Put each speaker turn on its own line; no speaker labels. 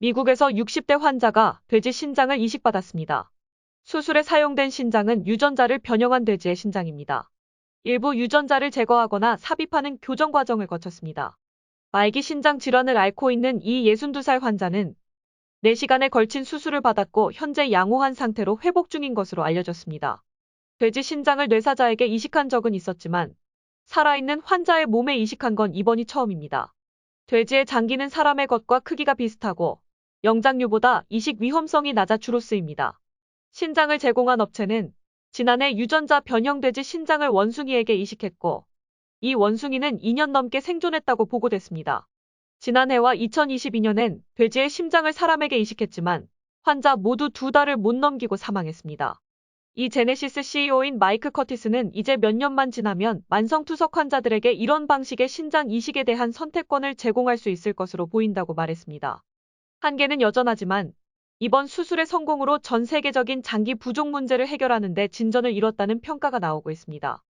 미국에서 60대 환자가 돼지 신장을 이식받았습니다. 수술에 사용된 신장은 유전자를 변형한 돼지의 신장입니다. 일부 유전자를 제거하거나 삽입하는 교정 과정을 거쳤습니다. 말기 신장 질환을 앓고 있는 이 62살 환자는 4시간에 걸친 수술을 받았고 현재 양호한 상태로 회복 중인 것으로 알려졌습니다. 돼지 신장을 뇌사자에게 이식한 적은 있었지만 살아있는 환자의 몸에 이식한 건 이번이 처음입니다. 돼지의 장기는 사람의 것과 크기가 비슷하고 영장류보다 이식 위험성이 낮아 주로 쓰입니다. 신장을 제공한 업체는 지난해 유전자 변형돼지 신장을 원숭이에게 이식했고 이 원숭이는 2년 넘게 생존했다고 보고됐습니다. 지난해와 2022년엔 돼지의 심장을 사람에게 이식했지만 환자 모두 두 달을 못 넘기고 사망했습니다. 이 제네시스 CEO인 마이크 커티스는 이제 몇 년만 지나면 만성투석 환자들에게 이런 방식의 신장 이식에 대한 선택권을 제공할 수 있을 것으로 보인다고 말했습니다. 한계는 여전하지만 이번 수술의 성공으로 전 세계적인 장기 부족 문제를 해결하는 데 진전을 이뤘다는 평가가 나오고 있습니다.